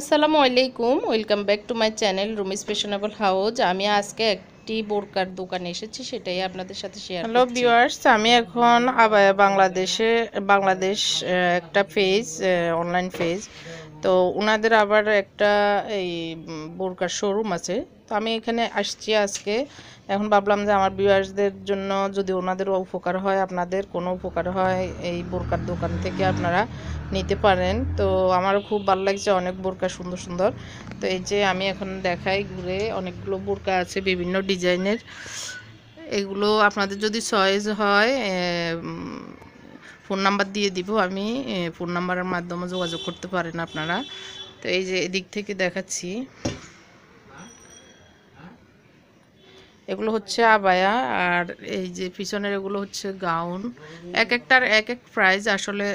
আসসালামু আলাইকুম welcome back to my channel Rumi's fashionable house. আমি আজকে একটি বোরকার দোকানে এসেছি সেটাই আপনাদের সাথে শেয়ার হ্যালো ভিউয়ার্স আমি এখন আবায়া বাংলাদেশে বাংলাদেশ একটা পেজ অনলাইন পেজ তো ওনাদের আবার একটা এই বোরকার শোরুম আছে। তো আমি এখানে আসছি আজকে এখন ভাবলাম যে আমার ভিউয়ার্সদের জন্য যদি ওনাদের উপকার হয়, আপনাদের কোনো উপকার হয়, এই বোরকার দোকান থেকে আপনারা নিতে পারেন। তো আমারও খুব ভালো লাগছে, অনেক বোরকা সুন্দর সুন্দর। তো এই যে আমি এখন দেখাই ঘুরে, অনেকগুলো বোরকা আছে বিভিন্ন ডিজাইনের। এগুলো আপনাদের যদি চয়েস হয় ফোন নাম্বার দিয়ে দিব আমি ফোন নাম্বারের মাধ্যমে যোগাযোগ করতে পারেন আপনারা। তো এই যে এদিক থেকে দেখাচ্ছি। এগুলো হচ্ছে আবায়া আর এই যে পিছনের এগুলো হচ্ছে গাউন। এক একটার এক এক প্রাইস আসলে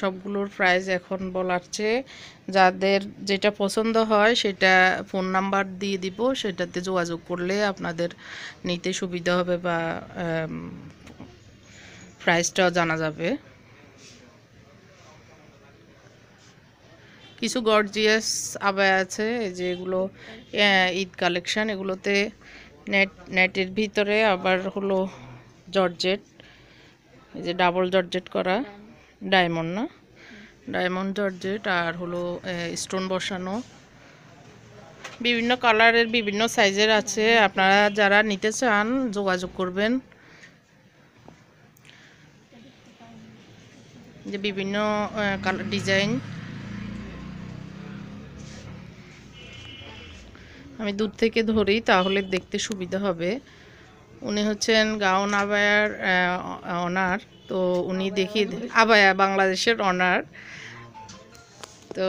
সবগুলোর প্রাইস এখন বলার চেয়ে যাদের যেটা পছন্দ হয় সেটা ফোন নাম্বার দিয়ে দিব, সেটাতে যোগাযোগ করলে আপনাদের নিতে সুবিধা হবে বা প্রাইসটাও জানা যাবে। কিছু গর্জিয়াস আবায়া আছে, এই যে এগুলো ঈদ কালেকশান এগুলোতে নেট, নেটের ভিতরে আবার হলো জর্জেট এই যে ডাবল জর্জেট করা ডায়মন্ড না? ডায়মন্ড জর্জেট আর হলো স্টোন বসানো। বিভিন্ন কালারের বিভিন্ন সাইজের আছে, আপনারা যারা নিতে চান যোগাযোগ করবেন। যে বিভিন্ন কালার, ডিজাইন। আমি দূর থেকে ধরি তাহলে দেখতে সুবিধা হবে। উনি হচ্ছেন গাউন আবায়ার অনার। তো উনি দেখি আবায়া বাংলাদেশের অনার। তো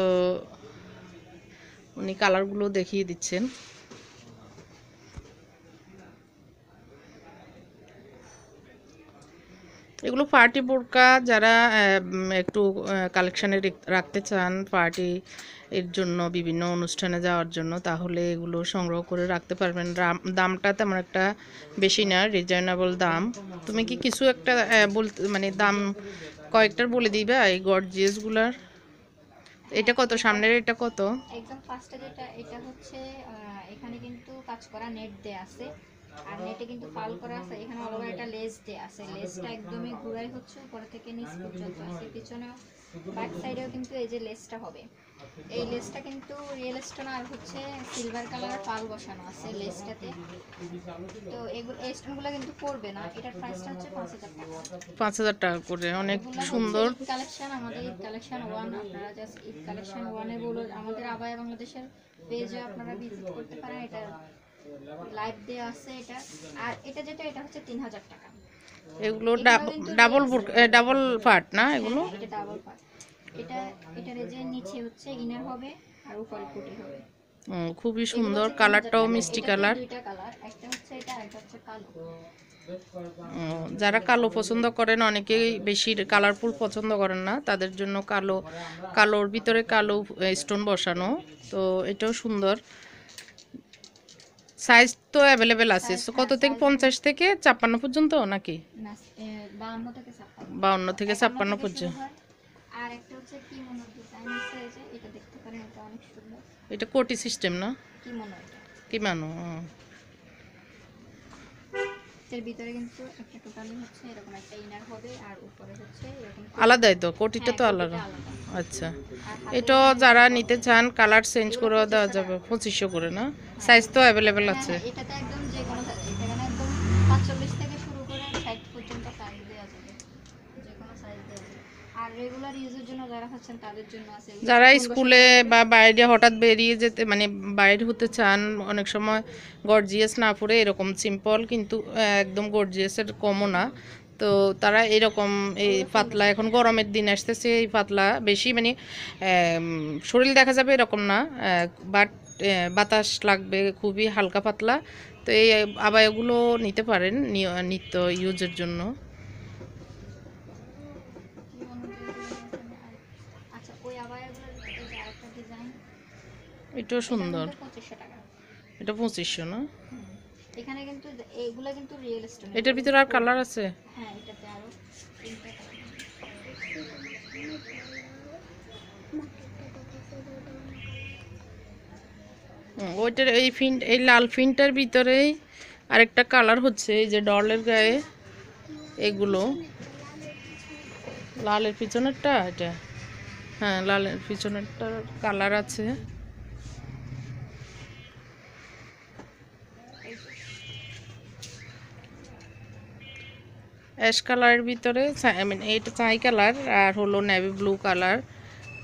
উনি কালারগুলো দেখিয়ে দিচ্ছেন। এগুলো পার্টি বোরকা যারা একটু কালেকশানে রাখতে চান পার্টি এর জন্য, বিভিন্ন অনুষ্ঠানে যাওয়ার জন্য, তাহলে এগুলো সংগ্রহ করে রাখতে পারবেন। দামটা তেমন একটা বেশি না রিজনেবল দাম। তুমি কি কিছু একটা বলতে মানে দাম কয়েকটার বলে দিবে এই গর্জিয়াসগুলার এটা কত? সামনের এটা কত? একদম ফার্স্টে যেটা, এটা হচ্ছে এখানে কিন্তু কাজ করা নেট দেয়া আছে। আর নেটে কিন্তু ফাল করা আছে এখানে অল ওভার একটা লেস দেয়া আছে। লেসটা একদমই ঘুরাই হচ্ছে উপরে থেকে নিচ পর্যন্ত আছে পিছনে ব্যাক সাইডেও কিন্তু এই যে লেসটা হবে। এই লেসটা কিন্তু রিয়েল স্টোন আর হচ্ছে সিলভার কালারের পাল বসানো আছে লেসটাতে তো এগুলো এই স্টোনগুলো কিন্তু পড়বে না এটার প্রাইসটা হচ্ছে পাঁচ হাজার টাকা। পাঁচ হাজার টাকা করে অনেক সুন্দর। কালেকশন আমাদের ঈদ কালেকশন ওয়ান আপনারা জাস্ট ঈদ কালেকশন ওয়ানে বলো আমাদের আবায়া বাংলাদেশের পেজে আপনারা ভিজিট করতে পারেন এটা লাইভ দেওয়া আছে এটা। আর এটা যেটা এটা হচ্ছে তিন হাজার টাকা। এগুলো ডাবল ডাবল পার্ট না এগুলো? হ্যাঁ, এটা ডাবল পার্ট এটা এটার যে নিচে হচ্ছে ইনার হবে আর উপরে কোটি হবে। খুবই সুন্দর। কালারটাও মিষ্টি কালার। যারা কালো পছন্দ করেন অনেকেই বেশি কালারফুল পছন্দ করেন না। তাদের জন্য কালো কালোর ভিতরে কালো স্টোন বসানো। তো এটাও সুন্দর। সাইজ তো অ্যাভেলেবেল আছে। কত থেকে পঞ্চাশ থেকে ছাপ্পান্ন পর্যন্ত নাকি? বাউন্ন থেকে ছাপ্পান্ন। পর্যন্ত। আর একটা হচ্ছে কি ডিজাইন আছে এটা দেখতে পারেন এটা অনেক সুন্দর। এটা কোটি সিস্টেম না? কি মনে মানো। এর ভিতরে কিন্তু একটা টোটালি হচ্ছে এরকম একটা ইনার হবে আর উপরে হচ্ছে এরকম আলাদাই তো? কোটিটা তো হ্যাঁ, আলাদা। আচ্ছা। এটা যারা নিতে চান কালার চেঞ্জ করে দেওয়া যাবে পঁচিশশো করে না? সাইজ তো অ্যাভেলেবেল হ্যাঁ, আছে। হ্যাঁ, এটাতে রেগুলার ইউজের জন্য যারা হচ্ছেন তাদের জন্য আছে। যারা স্কুলে বা বাইরে হঠাৎ বেরিয়ে যেতে মানে বাইরে হতে চান অনেক সময় গর্জিয়াস না পরে এরকম সিম্পল কিন্তু একদম গর্জিয়াসের কমও না। তো তারা এরকম এই পাতলা এখন গরমের দিন আসতেছে এই পাতলা বেশি মানে শরীর দেখা যাবে এরকম না বাট বাতাস লাগবে খুবই হালকা পাতলা। তো এই আবায়গুলো নিতে পারেন নিত্য ইউজের জন্য। এটাও সুন্দর। পঁচিশশো টাকা। এটা পঁচিশশো না? এখানে কিন্তু এইগুলা কিন্তু রিয়েল স্টোন এটার ভিতরে আর কালার আছে? হ্যাঁ এটাতে আরও ওইটার এই ফিন্ট এই লাল ফিনটার ভিতরেই আরেকটা কালার হচ্ছে এই যে ডলের গায়ে এগুলো। লালের পিছনেরটা এটা? হ্যাঁ লালের পিছনেরটা কালার আছে। অ্যাশ কালারের ভিতরে আই মিন এইটা চাই কালার আর হলো নেভি ব্লু কালার।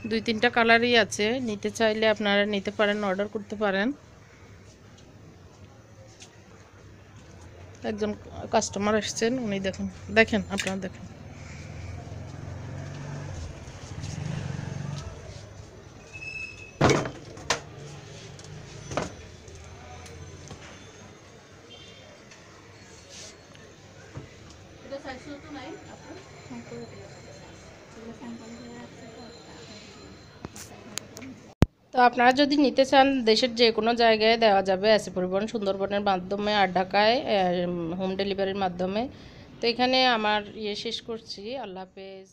দুই তিনটা কালারই আছে। নিতে চাইলে আপনারা নিতে পারেন অর্ডার করতে পারেন। একজন কাস্টমার এসছেন, উনি দেখেন দেখেন, আপনারা দেখেন। হ্যাঁ, করে রাখছি তো আপনারা যদি নিতে চান দেশের যে কোনো জায়গায় দেওয়া যাবে এসে পরিবহন সুন্দরবনের মাধ্যমে আর ঢাকায় হোম ডেলিভারির মাধ্যমে। তো এখানে আমার ইয়ে শেষ করছি। আল্লাহ হাফেজ।